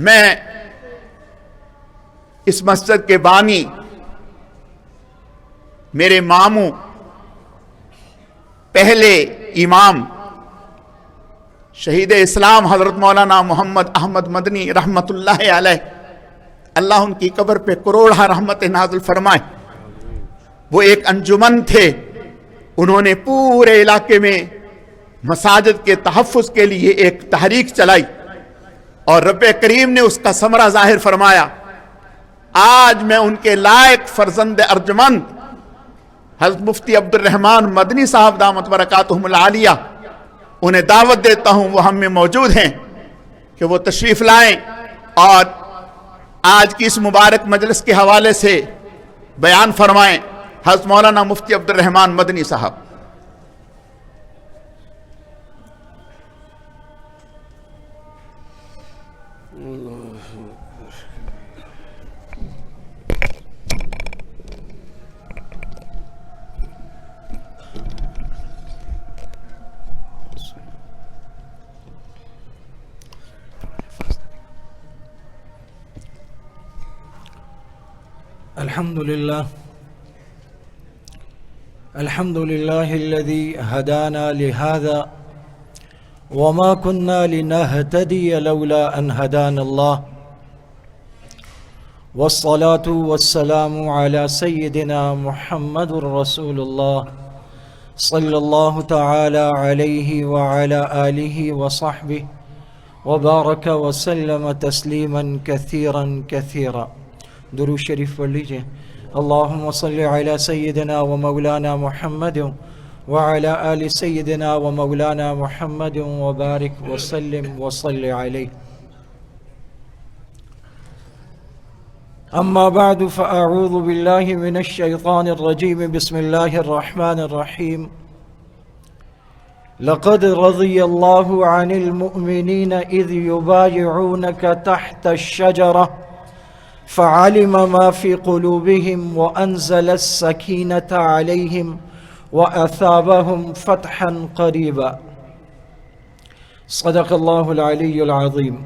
میں اس مسجد کے بانی، میرے ماموں، پہلے امام، شہید اسلام حضرت مولانا محمد احمد مدنی رحمت اللہ علیہ، اللہ ان کی قبر پہ کروڑا رحمت نازل فرمائے۔ وہ ایک انجمن تھے۔ انہوں نے پورے علاقے میں مساجد کے تحفظ کے لیے ایک تحریک چلائی۔ اور رب کریم نے اس کا ثمرہ ظاہر فرمایا، آج میں ان کے لائق فرزند ارجمند، حضرت مفتی عبد الرحمن مدنی صاحب دامت برکاتہم العالیہ، انہیں دعوت دیتا ہوں، وہ ہم میں موجود ہیں کہ وہ تشریف لائیں۔ اور آج کی اس مبارک مجلس کے حوالے سے بیان فرمائیں، حضرت مولانا مفتی عبد الرحمن مدنی صاحب۔ الحمد لله. الحمد لله الذي هدانا لهذا وما كنا لنهتدي لولا أن هدانا الله. والصلاة والسلام على سيدنا محمد رسول الله صلى الله تعالى عليه وعلى آله وصحبه وبارك وسلم تسليما كثيرا كثيرا. درو شریف پڑھ لیجئے اللہم صلی علی سیدنا و مولانا محمد وعلى آل سیدنا و مولانا محمد وبارک وسلم وصلی علیہ أما بعد فأعوذ بالله من الشيطان الرجيم بسم الله الرحمن الرحيم لقد رضي الله عن المؤمنين إذ يبايعونك تحت الشجرة. فعلم ما في قلوبهم وأنزل السكينة عليهم وأثابهم فتحا قريبا. صدق الله العلي العظيم.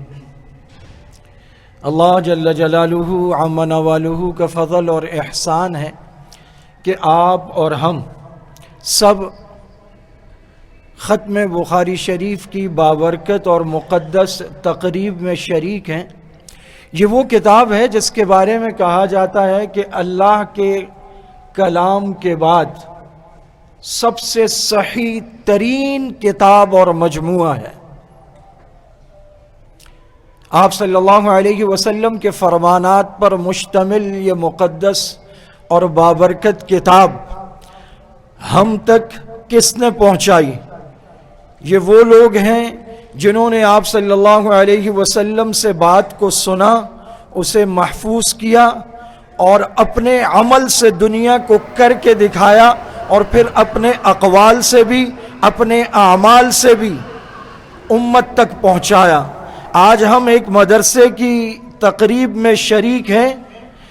اللہ جل جلالہ عم نوالہ کا فضل اور احسان ہے کہ آپ اور ہم سب ختم بخاری شریف کی بابرکت اور مقدس تقریب میں شریک ہیں یہ وہ کتاب ہے جس کے بارے میں کہا جاتا ہے کہ اللہ کے کلام کے بعد سب سے صحیح ترین کتاب اور مجموعہ ہے۔ آپ صلی اللہ علیہ وسلم کے فرمانات پر مشتمل یہ مقدس اور بابرکت کتاب ہم تک کس نے پہنچائی؟ یہ وہ لوگ ہیں جنہوں نے آپ صلی اللہ علیہ وسلم سے بات کو سنا، اسے محفوظ کیا اور اپنے عمل سے دنیا کو کر کے دکھایا اور پھر اپنے اقوال سے بھی، اپنے اعمال سے بھی امت تک پہنچایا۔ آج ہم ایک مدرسے کی تقریب میں شریک ہیں۔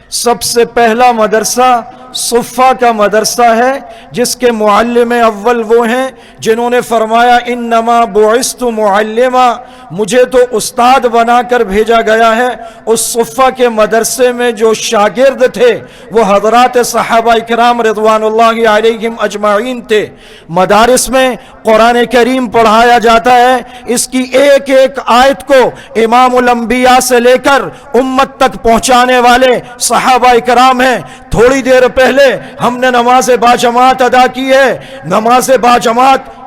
سب سے پہلا مدرسہ صفہ کا مدرسہ ہے، جس کے معلم اول وہ ہیں جنہوں نے فرمایا، انما بعثت معلمہ مجھے تو استاد بنا کر بھیجا گیا ہے۔ اس صفہ کے مدرسے میں جو شاگرد تھے، وہ حضرات صحابہ کرام رضوان اللہ علیہم اجمعین تھے۔ مدارس میں قرآن کریم پڑھایا جاتا ہے۔ اس کی ایک ایک آیت کو امام الانبیاء سے لے کر امت تک پہنچانے والے صحابہ کرام ہیں۔ تھوڑی دیر پہ پہلے ہم نے نماز با جماعت ادا کی ہے۔ نماز با جماعت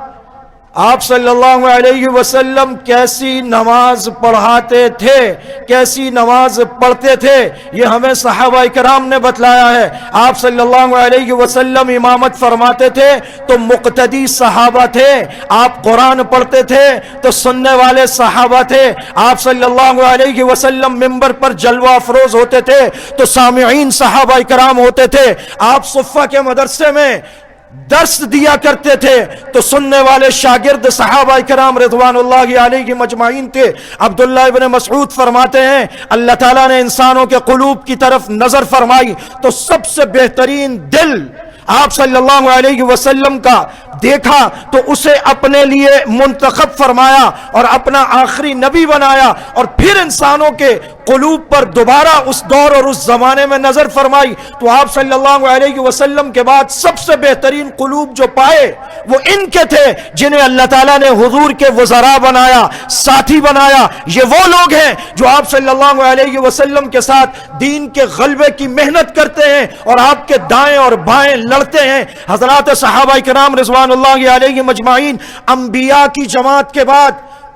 آپ صلی اللہ علیہ وسلم کیسی نماز پڑھاتے تھے، کیسی نماز پڑھتے تھے، یہ ہمیں صحابہ کرام نے بتلایا ہے۔ آپ صلی اللہ علیہ وسلم امامت فرماتے تھے تو مقتدی صحابہ تھے، آپ قرآن پڑھتے تھے تو سننے والے صحابہ تھے۔ آپ صلی اللہ علیہ وسلم ممبر پر جلوہ افروز ہوتے تھے تو سامعین صحابہ کرام ہوتے تھے۔ آپ صفہ کے مدرسے میں درس دیا کرتے تھے، تو سننے والے شاگرد صحابہ کرام رضوان اللہ علیہ کی مجمعین تھے۔ عبداللہ ابن مسعود فرماتے ہیں، اللہ تعالیٰ نے انسانوں کے قلوب کی طرف نظر فرمائی، تو سب سے بہترین دل آپ صلی اللہ علیہ وسلم کا دیکھا تو اسے اپنے لیے منتخب فرمایا اور اپنا آخری نبی بنایا اور پھر انسانوں کے قلوب پر دوبارہ اس دور اور اس زمانے میں نظر فرمائی تو آپ صلی اللہ علیہ وسلم کے بعد سب سے بہترین قلوب جو پائے وہ ان کے تھے جنہیں اللہ تعالیٰ نے حضور کے وزراء بنایا، ساتھی بنایا۔ یہ وہ لوگ ہیں جو آپ صلی اللہ علیہ وسلم کے ساتھ دین کے غلبے کی محنت کرتے ہیں اور آپ کے دائیں اور بائیں لڑتے ہیں۔ حضرات صحابہ کرام رضوان اللہ علیہ مجمعین، انبیاء کی جماعت کے بعد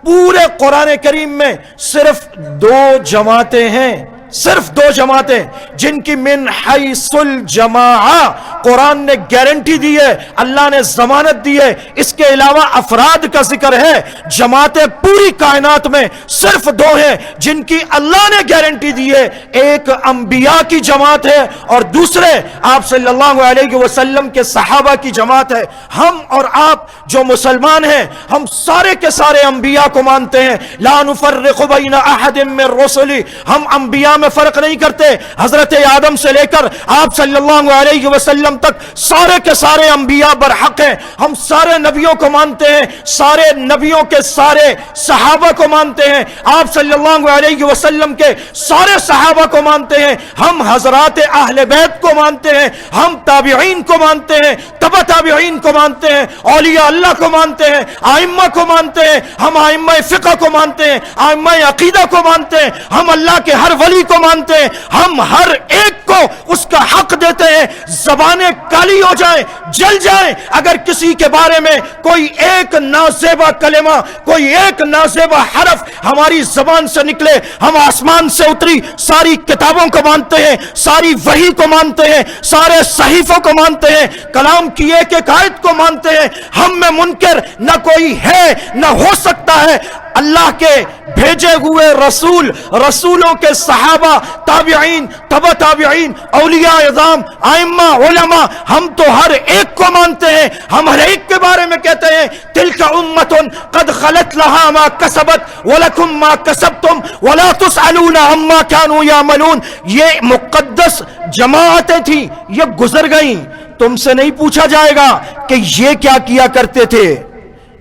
پورے قرآن کریم میں صرف دو جماعتیں ہیں۔ صرف دو جماعتیں جن کی من حیث الجماعہ قرآن نے گارنٹی دی ہے، اللہ نے ضمانت دی ہے۔ اس کے علاوہ افراد کا ذکر ہے، جماعتیں پوری کائنات میں صرف دو ہیں جن کی اللہ نے گارنٹی دی ہے۔ ایک انبیاء کی جماعت ہے اور دوسرے آپ صلی اللہ علیہ وسلم کے صحابہ کی جماعت ہے۔ ہم اور آپ جو مسلمان ہیں، ہم سارے کے سارے انبیاء کو مانتے ہیں۔ لا نفرق بین احد من رسلی۔ ہم انبیاء میں فرق نہیں کرتے حضرت آدم سے لے کر آپ صلی اللہ علیہ وسلم تک سارے کے سارے انبیاء برحق ہیں ہم سارے نبیوں کو مانتے ہیں سارے نبیوں کے سارے صحابہ کو مانتے ہیں آپ صلی اللہ علیہ وسلم کے سارے صحابہ کو مانتے ہیں ہم حضرات اہل بیت کو مانتے ہیں ہم تابعین کو مانتے ہیں تبا تابعین کو مانتے ہیں اولیاء اللہ کو مانتے ہیں آئمہ کو مانتے ہیں ہم آئمہ فقہ کو مانتے ہیں آئمہ عقیدہ کو مانتے ہیں ہم اللہ کے ہر ولی کو مانتے ہیں، ہم ہر ایک کو اس کا حق دیتے ہیں۔ زبانیں کالی ہو جائیں، جل جائیں۔ اگر کسی کے بارے میں کوئی ایک نازیبہ کلمہ، کوئی ایک نازیبہ حرف ہماری زبان سے نکلے، ہم آسمان سے اتری، ساری کتابوں کو مانتے ہیں، ساری وحی کو مانتے ہیں، سارے صحیفوں کو مانتے ہیں، کلام کی ایک ایک آیت کو مانتے ہیں۔ ہم میں منکر نہ کوئی ہے، نہ ہو سکتا ہے۔ اللہ کے بھیجے ہوئے رسول، رسولوں کے صحابہ صحابہ، تابعین، تبا تابعین، اولیاء اعظام آئمہ علماء، ہم تو ہر ایک کو مانتے ہیں، ہم ہر ایک کے بارے میں کہتے ہیں تل کا امت قد خلط لہا ما کسبت ولکم ما کسبتم ولا تسألون عما كانوا يعملون یہ مقدس جماعتیں تھیں، یہ گزر گئیں۔ تم سے نہیں پوچھا جائے گا کہ یہ کیا کیا کرتے تھے۔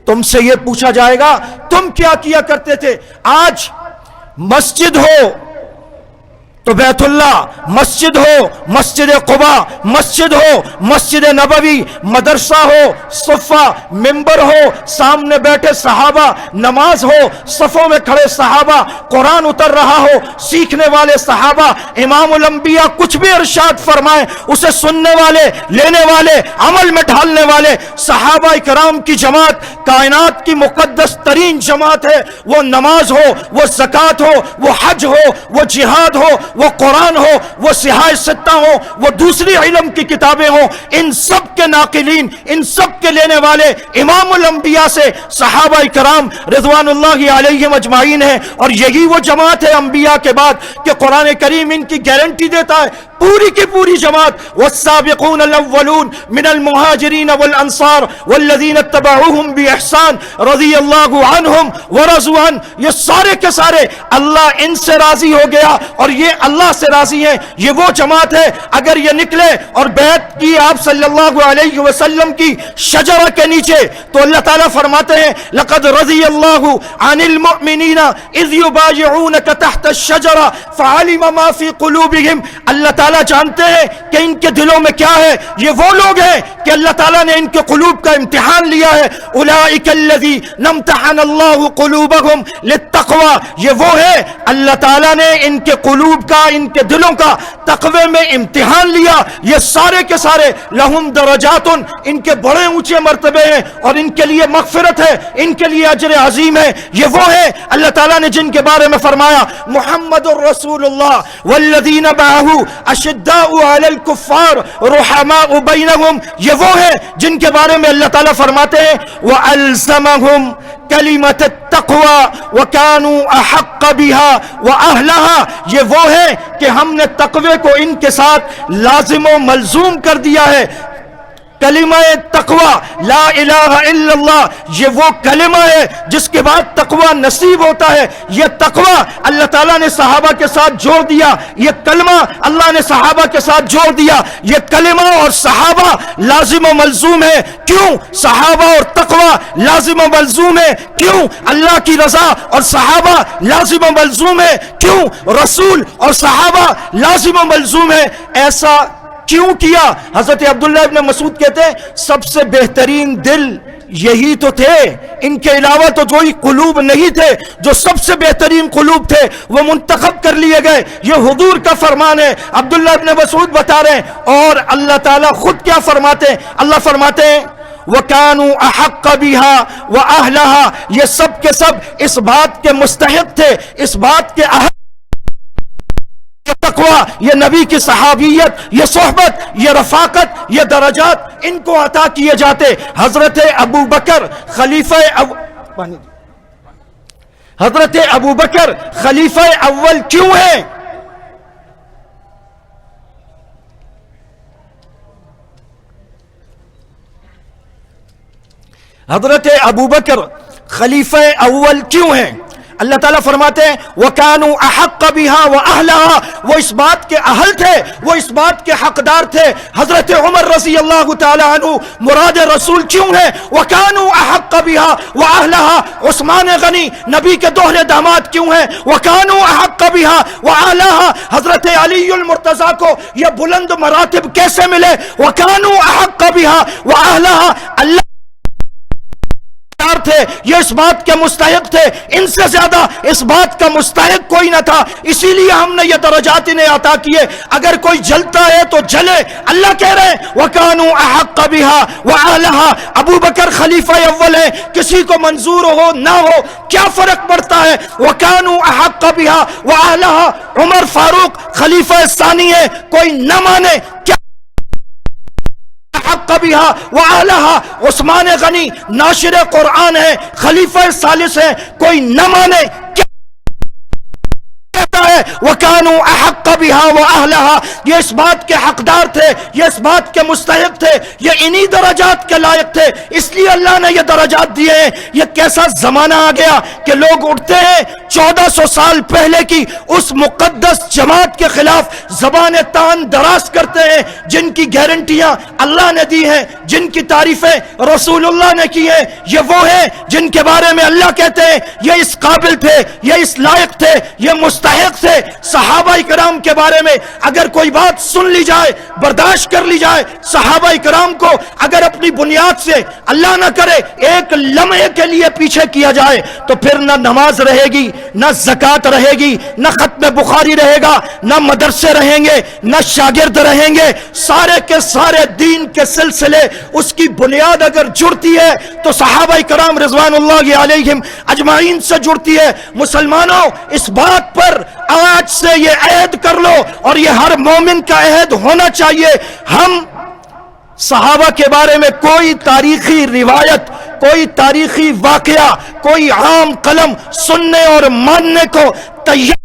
تم سے یہ پوچھا جائے گا، تم کیا کیا کرتے تھے۔ آج مسجد ہو تو بیت اللہ مسجد ہو، مسجد قبا مسجد ہو، مسجد نبوی، مدرسہ ہو، صفہ، ممبر ہو، سامنے بیٹھے صحابہ، نماز ہو، صفوں میں کھڑے صحابہ، قرآن اتر رہا ہو، سیکھنے والے صحابہ، امام الانبیاء کچھ بھی ارشاد فرمائے اسے سننے والے، لینے والے، عمل میں ڈھالنے والے صحابہ کرام کی جماعت، کائنات کی مقدس ترین جماعت ہے، وہ نماز ہو، وہ زکوٰۃ ہو، وہ حج ہو، وہ جہاد ہو وہ قرآن ہو، وہ سہای ستہ ہو، وہ دوسری علم کی کتابیں ہوں۔ ان سب کے ناقلین، ان سب کے لینے والے امام الانبیاء سے صحابہ کرام رضوان اللہ علیہ مجمعین ہیں۔ اور یہی وہ جماعت ہے انبیاء کے بعد کہ قرآن کریم ان کی گارنٹی دیتا ہے۔ پوری کی پوری جماعت، والسابقون الاولون من المہاجرین والانصار والذین اتبعوهم باحسان رضی اللہ عنہم ورضوا عنہ یہ سارے کے سارے اللہ ان سے راضی ہو گیا۔ اور یہ اللہ سے راضی ہیں، یہ وہ جماعت ہے، اگر یہ نکلے اور بیعت کی آپ صلی اللہ علیہ وسلم کی شجرہ کے نیچے تو اللہ تعالیٰ فرماتے ہیں، لقد رضی اللہ عن المؤمنین اذ یبایعونک تحت الشجرہ فعلم ما فی قلوبهم اللہ تعالیٰ جانتے ہیں کہ ان کے دلوں میں کیا ہے۔ یہ وہ لوگ ہیں کہ اللہ تعالیٰ نے ان کے قلوب کا امتحان لیا ہے۔ اولئک الذی نمتحن اللہ قلوبهم للتقوى یہ وہ ہے، اللہ تعالیٰ نے ان کے قلوب کا، ان کے دلوں کا تقوی میں امتحان لیا۔ یہ سارے کے سارے لہم درجات ان کے بڑے اونچے مرتبے ہیں اور ان کے لیے مغفرت ہے، ان کے لیے اجر عظیم ہے۔ یہ وہ ہے اللہ تعالیٰ نے جن کے بارے میں فرمایا، محمد الرسول اللہ والذین معه اشداء علی الکفار رحماء بینہم۔ یہ وہ ہے جن کے بارے میں اللہ تعالیٰ فرماتے ہیں، وَأَلْزَمَهُمْ کلمت التقوی وکانوا احق بها واهلها یہ وہ ہے کہ ہم نے تقوی کو ان کے ساتھ لازم و ملزوم کر دیا ہے۔ کلمہ تقوی، لا الہ الا اللہ، یہ وہ کلمہ ہے جس کے بعد تقوی نصیب ہوتا ہے۔ یہ تقوی اللہ تعالیٰ نے صحابہ کے ساتھ جوڑ دیا۔ یہ کلمہ اللہ نے صحابہ کے ساتھ جوڑ دیا۔ یہ کلمہ اور صحابہ لازم و ملزوم ہے۔ کیوں؟ صحابہ اور تقوی لازم و ملزوم ہے۔ کیوں؟ اللہ کی رضا اور صحابہ لازم و ملزوم ہے۔ کیوں؟ رسول اور صحابہ لازم و ملزوم ہے۔ ایسا کیوں کیا؟ حضرت عبداللہ ابن مسعود کہتے ہیں، سب سے بہترین دل یہی تو تھے، ان کے علاوہ تو کوئی قلوب نہیں تھے، جو سب سے بہترین قلوب تھے، وہ منتخب کر لیے گئے۔ یہ حضور کا فرمان ہے۔ عبداللہ ابن مسعود بتا رہے ہیں۔ اور اللہ تعالیٰ خود کیا فرماتے ہیں؟ اللہ فرماتے ہیں، وَكَانُوا أَحَقَّ بِهَا وَأَهْلَهَا۔ یہ سب کے سب اس بات کے مستحق تھے، اس بات کے اہل تقوی، یہ نبی کی صحابیت، یہ صحبت، یہ رفاقت، یہ درجات، ان کو عطا کیے جاتے۔ حضرت ابو بکر خلیفہ پانی حضرت ابو بکر خلیفہ اول کیوں ہیں؟ حضرت ابو بکر خلیفہ اول کیوں ہیں؟ اللہ تعالیٰ فرماتے ہیں، وَكَانُوا أَحَقَّ بِهَا وَأَهْلَهَا۔ وہ اس بات کے اہل تھے، وہ اس بات کے حقدار تھے۔ حضرت عمر رضی اللہ تعالیٰ عنہ مراد رسول کیوں ہے وَكَانُوا أَحَقَّ بِهَا وَأَهْلَهَا۔ عثمان غنی، نبی کے دوہرے داماد کیوں ہیں؟ وَكَانُوا أَحَقَّ بِهَا وَأَهْلَهَا۔ حضرت علی المرتضی کو یہ بلند مراتب کیسے ملے؟ وَكَانُوا أَحَقَّ بِهَا وَأَهْلَهَا۔ اللہ تھے، یہ اس بات کے مستحق تھے۔ ان سے زیادہ اس بات کا مستحق کوئی نہ تھا۔ اسی لیے ہم نے یہ درجات انہیں عطا کیے۔ اگر کوئی جلتا ہے تو جلے۔ اللہ کہہ رہے ہیں، وَكَانُوا أَحَقَّ بِهَا وَأَهْلَهَا ابو بکر خلیفہ اول ہے کسی کو منظور ہو نہ ہو، کیا فرق پڑتا ہے؟ وَكَانُوا أَحَقَّ بِهَا وَأَهْلَهَا عمر فاروق خلیفہ ثانی ہے کوئی نہ مانے، کیا بھی وہ عثمان غنی ناشر قرآن ہے خلیفہ سالس ہے کوئی نہ مانے کیا کہتا ہے۔ وَكَانُوا أَحَقَّ بِهَا وَأَهْلَهَا۔ یہ اس بات کے حقدار تھے، یہ اس بات کے مستحق تھے، یہ انہی درجات کے لائق تھے۔ اس لیے اللہ نے یہ درجات دیے ہیں۔ یہ کیسا زمانہ آ گیا کہ لوگ اٹھتے ہیں چودہ سو سال پہلے کی اس مقدس جماعت کے خلاف زبان تان دراز کرتے ہیں۔ جن کی گارنٹیاں اللہ نے دی ہیں، جن کی تعریفیں رسول اللہ نے کی ہیں، یہ وہ ہیں جن کے بارے میں اللہ کہتے ہیں، یہ اس قابل تھے، یہ اس لائق تھے، یہ مستحق تھے صحابہ کرام کے بارے میں اگر کوئی بات سن لی جائے، برداشت کر لی جائے، صحابہ کرام کو اگر اپنی بنیاد سے اللہ نہ کرے، ایک لمحے کے لیے پیچھے کیا جائے، تو پھر نہ نماز رہے گی، نہ زکوٰۃ رہے گی، نہ ختم بخاری رہے گا، نہ مدرسے رہیں گے، نہ شاگرد رہیں گے۔ سارے کے سارے دین کے سلسلے اس کی بنیاد اگر جڑتی ہے، تو صحابہ کرام رضوان اللہ علیہم اجمعین سے جڑتی ہے۔ مسلمانوں، اس بات پر آج سے یہ عہد کر لو اور یہ ہر مومن کا عہد ہونا چاہیے۔ ہم صحابہ کے بارے میں کوئی تاریخی روایت، کوئی تاریخی واقعہ، کوئی عام قلم سننے اور ماننے کو تیار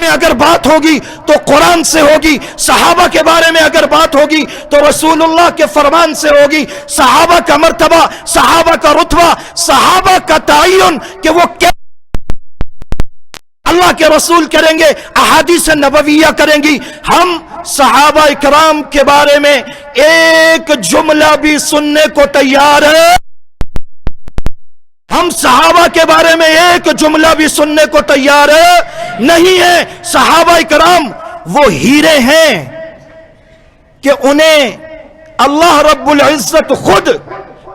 میں اگر بات ہوگی تو قرآن سے ہوگی، صحابہ کے بارے میں اگر بات ہوگی تو رسول اللہ کے فرمان سے ہوگی۔ صحابہ کا مرتبہ، صحابہ کا رتبہ، صحابہ کا تعین کہ وہ کیا اللہ کے رسول کریں گے، احادیث نبویہ کریں گی۔ ہم صحابہ اکرام کے بارے میں ایک جملہ بھی سننے کو تیار ہے ہم صحابہ کے بارے میں ایک جملہ بھی سننے کو تیار ہے نہیں ہے، صحابہ کرام وہ ہیرے ہیں کہ انہیں اللہ رب العزت خود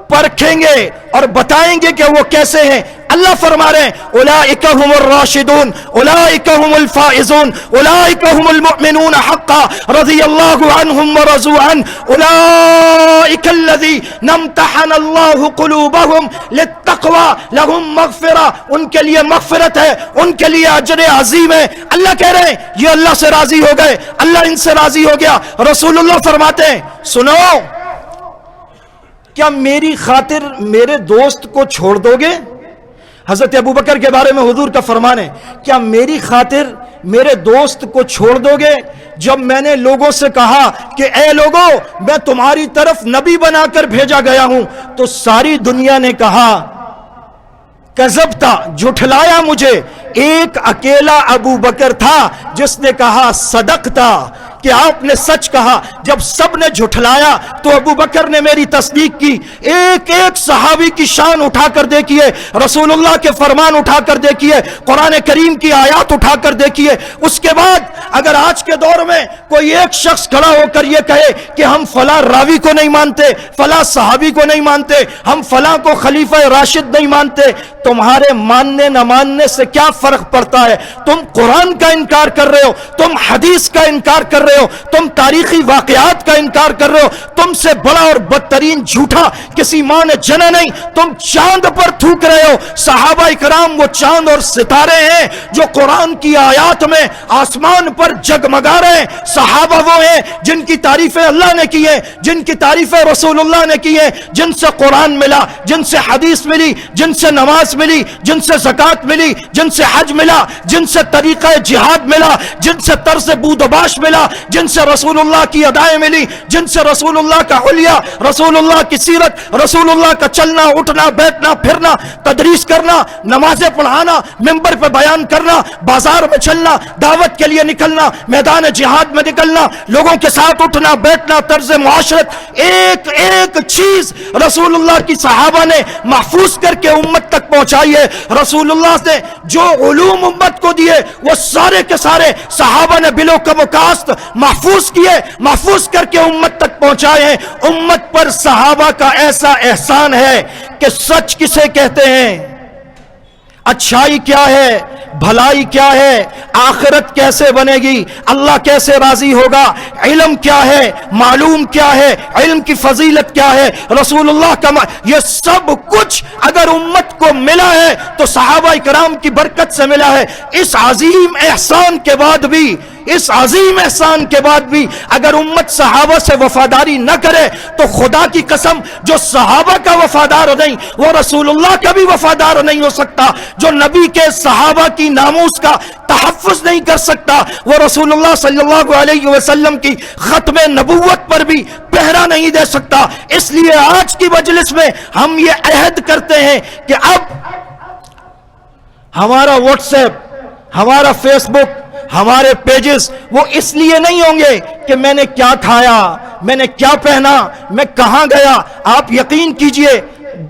پرکھیں گے اور بتائیں گے کہ وہ کیسے ہیں۔ اللہ فرما رہے ہیں اولئک هم الراشدون اولئک هم الفائزون اولئک هم المؤمنون حقا رضی اللہ عنہم ورضوا عنه اولئک الذی نمتحن اللہ قلوبهم للتقوى لهم مغفرہ۔ ان کے لیے مغفرت ہے، ان کے لیے اجر عظیم ہے۔ اللہ کہہ رہے ہیں، یہ اللہ سے راضی ہو گئے، اللہ ان سے راضی ہو گیا۔ رسول اللہ فرماتے ہیں، سنو، کیا میری خاطر میرے دوست کو چھوڑ دو گے حضرت ابو بکر کے بارے میں حضور کا فرمان ہے، کیا میری خاطر میرے دوست کو چھوڑ دو گے؟ جب میں نے لوگوں سے کہا کہ اے لوگوں میں تمہاری طرف نبی بنا کر بھیجا گیا ہوں، تو ساری دنیا نے کہا کذبتا جھٹلایا مجھے۔ ایک اکیلا ابو بکر تھا، جس نے کہا صدقتا کہ آپ نے سچ کہا، جب سب نے جھٹلایا تو ابو بکر نے میری تصدیق کی۔ ایک ایک صحابی کی شان اٹھا کر دیکھیے، رسول اللہ کے فرمان اٹھا کر دیکھیے، قرآن کریم کی آیات اٹھا کر دیکھیے۔ اس کے بعد اگر آج کے دور میں کوئی ایک شخص کھڑا ہو کر یہ کہے کہ ہم فلاں راوی کو نہیں مانتے، فلاں صحابی کو نہیں مانتے، ہم فلاں کو خلیفہ راشد نہیں مانتے، تمہارے ماننے نہ ماننے سے کیا فرق پڑتا ہے؟ تم قرآن کا انکار کر رہے ہو، تم حدیث کا انکار کر رہے رہے ہو، تم تاریخی واقعات کا انکار کر رہے ہو، تم سے بڑا اور بدترین جھوٹا کسی ماں نے جنا نہیں، تم چاند پر تھوک رہے ہو۔ صحابہ کرام وہ چاند اور ستارے ہیں جو قرآن کی آیات میں آسمان پر جگمگا رہے ہیں۔ صحابہ وہ ہیں جن کی تعریفیں اللہ نے کی ہیں، جن کی تعریفیں رسول اللہ نے کی ہیں۔ جن سے قرآن ملا، جن سے حدیث ملی، جن سے نماز ملی، جن سے زکوٰۃ ملی، جن سے حج ملا، جن سے طریقہ جہاد ملا، جن سے طرز بودباش ملا جن سے رسول اللہ کی ادائیں ملی جن سے رسول اللہ کا حلیہ رسول اللہ کی سیرت رسول اللہ کا چلنا، اٹھنا، بیٹھنا، پھرنا، تدریس کرنا، نمازیں پڑھانا، ممبر پہ بیان کرنا، بازار میں چلنا، دعوت کے لیے نکلنا، میدان جہاد میں نکلنا، لوگوں کے ساتھ اٹھنا، بیٹھنا، طرز معاشرت، ایک ایک چیز رسول اللہ کی صحابہ نے محفوظ کر کے امت تک پہنچائی ہے۔ رسول اللہ نے جو علوم امت کو دیے، وہ سارے کے سارے صحابہ نے بلو کب کاست محفوظ کیے، محفوظ کر کے امت تک پہنچائے ہیں۔ امت پر صحابہ کا ایسا احسان ہے کہ سچ کسے کہتے ہیں؟ اچھائی کیا ہے؟ بھلائی کیا ہے؟ آخرت کیسے بنے گی؟ اللہ کیسے راضی ہوگا؟ علم کیا ہے؟ معلوم کیا ہے؟ علم کی فضیلت کیا ہے؟ رسول اللہ کا یہ سب کچھ اگر امت کو ملا ہے تو صحابہ کرام کی برکت سے ملا ہے۔ اس عظیم احسان کے بعد بھی اس عظیم احسان کے بعد بھی اگر امت صحابہ سے وفاداری نہ کرے تو خدا کی قسم جو صحابہ کا وفادار نہیں، وہ رسول اللہ کا بھی وفادار نہیں ہو سکتا۔ جو نبی کے صحابہ کی ناموس کا تحفظ نہیں کر سکتا، وہ رسول اللہ صلی اللہ علیہ وسلم کی ختم نبوت پر بھی پہرا نہیں دے سکتا۔ اس لیے آج کی مجلس میں ہم یہ عہد کرتے ہیں کہ اب ہمارا واٹس ایپ ہمارا فیس بک ہمارے پیجز وہ اس لیے نہیں ہوں گے کہ میں نے کیا کھایا، میں نے کیا پہنا، میں کہاں گیا۔ آپ یقین کیجیے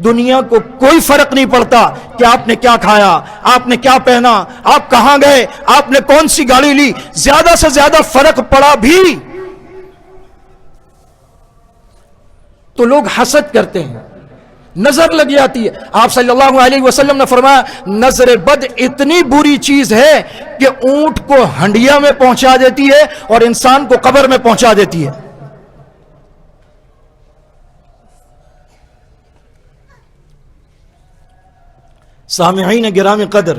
دنیا کو کوئی فرق نہیں پڑتا کہ آپ نے کیا کھایا، آپ نے کیا پہنا، آپ کہاں گئے، آپ نے کون سی گاڑی لی، زیادہ سے زیادہ فرق پڑا بھی۔ تو لوگ حسد کرتے ہیں۔ نظر لگ جاتی ہے۔ آپ صلی اللہ علیہ وسلم نے فرمایا، نظر بد اتنی بری چیز ہے کہ اونٹ کو ہنڈیا میں پہنچا دیتی ہے اور انسان کو قبر میں پہنچا دیتی ہے۔ سامعین گرام قدر،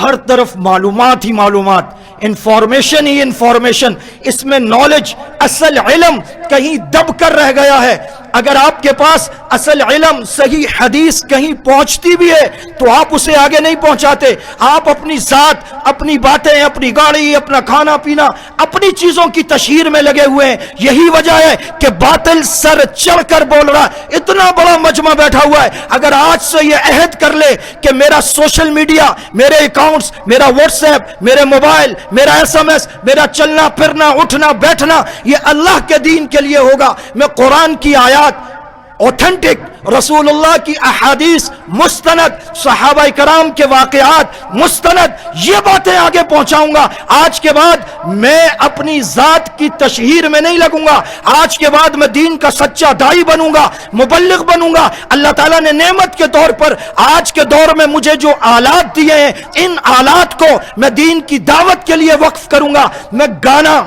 ہر طرف معلومات ہی معلومات، انفارمیشن ہی انفارمیشن، اس میں نالج اصل علم کہیں دب کر رہ گیا ہے۔ اگر آپ کے پاس اصل علم، صحیح حدیث کہیں پہنچتی بھی ہے، تو آپ اسے آگے نہیں پہنچاتے۔ آپ اپنی ذات، اپنی باتیں، اپنی گاڑی، اپنا کھانا پینا، اپنی چیزوں کی تشہیر میں لگے ہوئے ہیں۔ یہی وجہ ہے کہ باطل سر چڑھ کر بول رہا اتنا بڑا مجمع بیٹھا ہوا ہے۔ اگر آج سے یہ عہد کر لے کہ میرا سوشل میڈیا، میرے اکاؤنٹس، میرا واٹس ایپ، میرے موبائل، میرا ایس ایم ایس، میرا چلنا پھرنا، اٹھنا، بیٹھنا، یہ اللہ کے دین کے لیے ہوگا۔ میں قرآن کی آیات روایات اوتھنٹک رسول اللہ کی احادیث، مستند صحابہ کرام کے واقعات، مستند، یہ باتیں آگے پہنچاؤں گا۔ آج کے بعد میں اپنی ذات کی تشہیر میں نہیں لگوں گا۔ آج کے بعد میں دین کا سچا دائی بنوں گا، مبلغ بنوں گا۔ اللہ تعالیٰ نے نعمت کے طور پر آج کے دور میں مجھے جو آلات دیے ہیں، ان آلات کو میں دین کی دعوت کے لیے وقف کروں گا۔ میں گانا،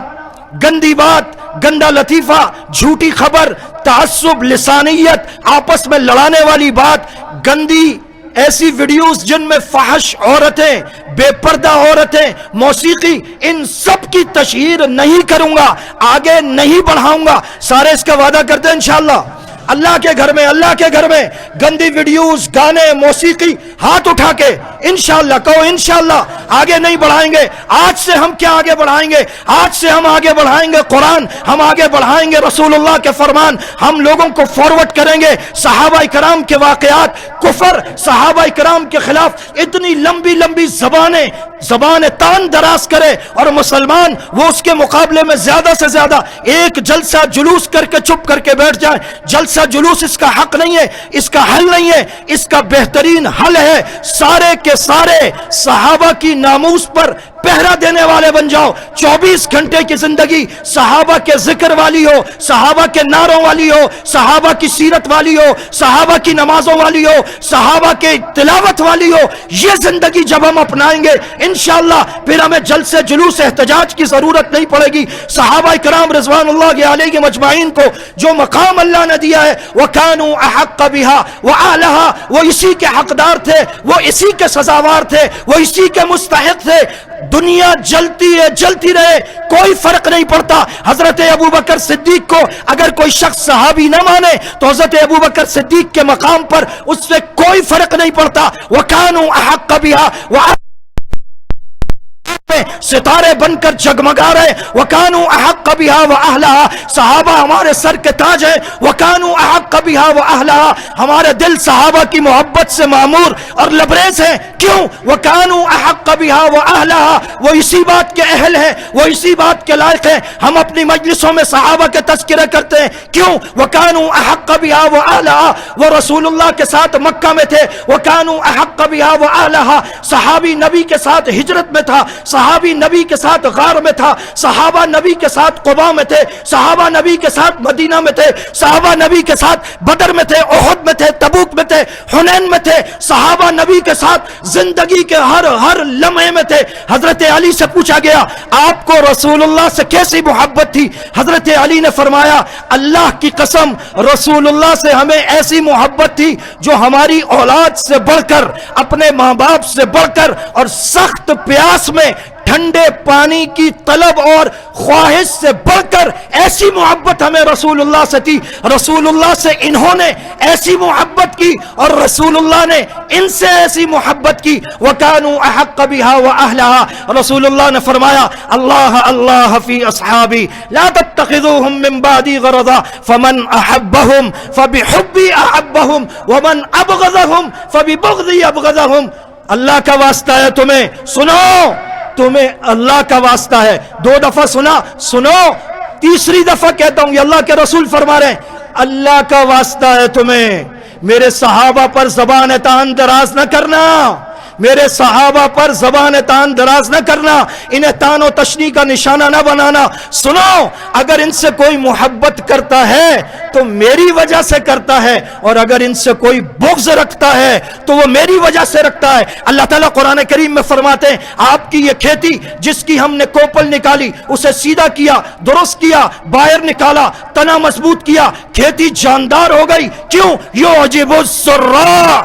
گندی بات گندا لطیفہ، جھوٹی خبر تعصب، لسانیت، آپس میں لڑانے والی بات، گندی ایسی ویڈیوز جن میں فحش عورتیں، بے پردہ عورتیں، موسیقی، ان سب کی تشہیر نہیں کروں گا، آگے نہیں بڑھاؤں گا۔ سارے اس کا وعدہ کرتے ہیں انشاءاللہ۔ اللہ کے گھر میں، اللہ کے گھر میں گندی ویڈیوز، گانے، موسیقی ہاتھ اٹھا کے انشاءاللہ کہو انشاءاللہ آگے نہیں بڑھائیں گے۔ آج سے ہم کیا آگے بڑھائیں گے؟ آج سے ہم آگے بڑھائیں گے قرآن، ہم آگے بڑھائیں گے رسول اللہ کے فرمان۔ ہم لوگوں کو فارورڈ کریں گے۔ صحابہ کرام کے واقعات، کفر، صحابہ کرام کے خلاف اتنی لمبی لمبی زبانیں، زبان تان دراز کرے اور مسلمان وہ اس کے مقابلے میں زیادہ سے زیادہ ایک جلسہ جلوس کر کے چپ کر کے بیٹھ جائیں۔ جلسہ جلوس اس کا حق نہیں ہے، اس کا حل نہیں ہے، اس کا بہترین حل ہے۔ سارے کے سارے صحابہ کی ناموس پر پہرا دینے والے بن جاؤ۔ چوبیس گھنٹے کی زندگی صحابہ کے ذکر والی ہو، صحابہ کے نعروں والی ہو، صحابہ کی سیرت والی ہو، صحابہ کی نمازوں والی ہو، صحابہ کے تلاوت والی ہو۔ یہ زندگی جب ہم اپنائیں گے، انشاءاللہ پھر ہمیں جلد سے جلوس احتجاج کی ضرورت نہیں پڑے گی۔ صحابہ کرام رضوان اللہ علیہ کے مجمعین کو جو مقام اللہ نے دیا ہے وہ کانو احق بہا وہ وہ اسی کے حقدار تھے وہ اسی کے سزاوار تھے وہ اسی کے مستحق تھے۔ دنیا جلتی ہے جلتی رہے، کوئی فرق نہیں پڑتا۔ حضرت ابو بکر صدیق کو اگر کوئی شخص صحابی نہ مانے، تو حضرت ابو بکر صدیق کے مقام پر اس سے کوئی فرق نہیں پڑتا۔ وہ کانو احق بہا وہ میں ستارے بن کر جگمگا رہے وکانو احق بها واهلها صحابہ ہمارے سر کے تاج ہیں وکانو احق بها واهلها ہمارے دل صحابہ کی محبت سے معمور اور لبریز ہیں، کیوں؟ وکانو احق بها واهلها وہ اسی بات کے اہل ہیں، وہ اسی بات کے لائق ہیں، ہم اپنی مجلسوں میں صحابہ کے تذکرہ کرتے ہیں، کیوں؟ وکانو احق بها واهلها وہ رسول اللہ کے ساتھ مکہ میں تھے وکانو احق بها واهلها صحابی نبی کے ساتھ ہجرت میں تھا صحابی صحابی نبی کے ساتھ غار میں تھا، صحابہ نبی کے ساتھ قبا میں تھے، صحابہ نبی کے ساتھ مدینہ میں تھے، صحابہ نبی کے ساتھ بدر میں تھے، احد میں تھے، تبوک میں تھے، حنین میں تھے، صحابہ نبی کے ساتھ زندگی کے ہر ہر لمحے میں تھے۔ حضرت علی سے پوچھا گیا، آپ کو رسول اللہ سے کیسی محبت تھی؟ حضرت علی نے فرمایا، اللہ کی قسم، رسول اللہ سے ہمیں ایسی محبت تھی جو ہماری اولاد سے بڑھ کر، اپنے ماں باپ سے بڑھ کر اور سخت پیاس میں ٹھنڈے پانی کی طلب اور خواہش سے بڑھ کر ایسی محبت ہمیں رسول اللہ سے تھی۔ رسول اللہ سے انہوں نے ایسی محبت کی اور رسول اللہ نے ان سے ایسی محبت کی۔ وَكَانُوا أَحَقَّ بِهَا وَأَهْلَهَا۔ رسول اللہ نے فرمایا، اللہ اللہ فی اصحابی، لا تتخذوهم من بعدی غرضا، فمن احبهم فبحبی احبهم ومن ابغضهم فببغضی ابغضهم اللہ کا واسطہ ہے تمہیں۔ سنو تمہیں اللہ کا واسطہ ہے۔ دو دفعہ سنا، سنو، تیسری دفعہ کہتا ہوں یہ اللہ کے رسول فرما رہے ہیں، اللہ کا واسطہ ہے تمہیں۔ میرے صحابہ پر زبان تان دراز نہ کرنا۔ میرے صحابہ پر زبان تان دراز نہ کرنا، انہیں تان و تشنی کا نشانہ نہ بنانا۔ سنو، اگر ان سے کوئی محبت کرتا ہے تو میری وجہ سے کرتا ہے، اور اگر ان سے کوئی بغض رکھتا ہے تو وہ میری وجہ سے رکھتا ہے۔ اللہ تعالیٰ قرآن کریم میں فرماتے ہیں، آپ کی یہ کھیتی جس کی ہم نے کوپل نکالی، اسے سیدھا کیا، درست کیا، باہر نکالا، تنا مضبوط کیا، کھیتی جاندار ہو گئی۔ کیوں؟ یو عجیب السرا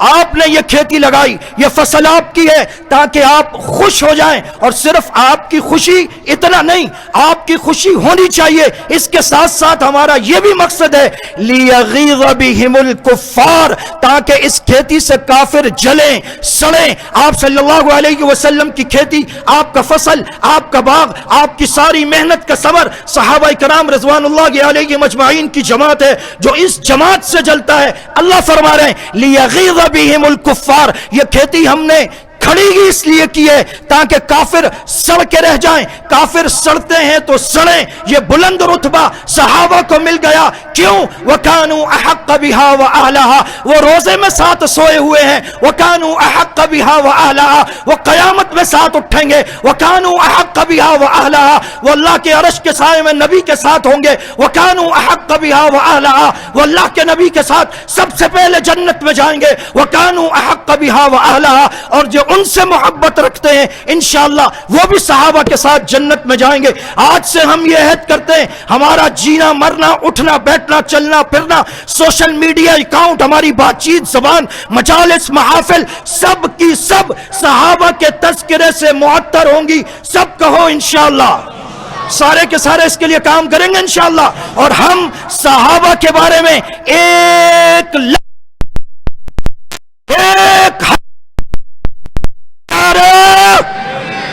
آپ نے یہ کھیتی لگائی، یہ فصل آپ کی ہے تاکہ آپ خوش ہو جائیں۔ اور صرف آپ کی خوشی اتنا نہیں، آپ کی خوشی ہونی چاہیے۔ اس کے ساتھ ساتھ ہمارا یہ بھی مقصد ہے لیغیظ بہم الکفار تاکہ اس کھیتی سے کافر جلیں، سڑیں۔ آپ صلی اللہ علیہ وسلم کی کھیتی، آپ کا فصل، آپ کا باغ، آپ کی ساری محنت کا ثمر۔ صحابہ کرام رضوان اللہ علیہ مجمعین کی جماعت ہے، جو اس جماعت سے جلتا ہے۔ اللہ فرما رہے ہیں لیغیظ بہم الکفار یہ کھیتی ہم نے کھڑی گی اس لیے کی ہے تاکہ کافر سڑ کے رہ جائیں۔ کافر سڑتے ہیں تو سڑیں۔ یہ بلند رتبہ صحابہ کو مل گیا۔ کیوں؟ وَكَانُوا أَحَقَّ بِهَا وَأَهْلَهَا۔ وہ روزے میں ساتھ سوئے ہوئے ہیں۔ وَكَانُوا أَحَقَّ بِهَا وَأَهْلَهَا۔ وہ قیامت میں ساتھ اٹھیں گے۔ وَكَانُوا أَحَقَّ بِهَا وَأَهْلَهَا۔ وہ اللہ کے عرش کے سائے میں نبی کے ساتھ ہوں گے۔ وَكَانُوا أَحَقَّ بِهَا وَأَهْلَهَا۔ وہ اللہ کے نبی کے ساتھ سب سے پہلے جنت میں جائیں گے۔ وَكَانُوا أَحَقَّ بِهَا وَأَهْلَهَا۔ اور جو ان ان سے محبت رکھتے ہیں۔ انشاءاللہ وہ بھی صحابہ کے ساتھ جنت میں جائیں گے۔ آج سے ہم یہ عہد کرتے ہیں، ہمارا جینا، مرنا، اٹھنا، بیٹھنا، چلنا، پھرنا، سوشل میڈیا اکاؤنٹ، ہماری بات چیت زبان، مجالس، محافل، سب کی سب صحابہ کے تذکرے سے معطر ہوں گی۔ سب کہو انشاءاللہ۔ سارے کے سارے اس کے لیے کام کریں گے انشاءاللہ۔ اور ہم صحابہ کے بارے میں ایک ل- ایک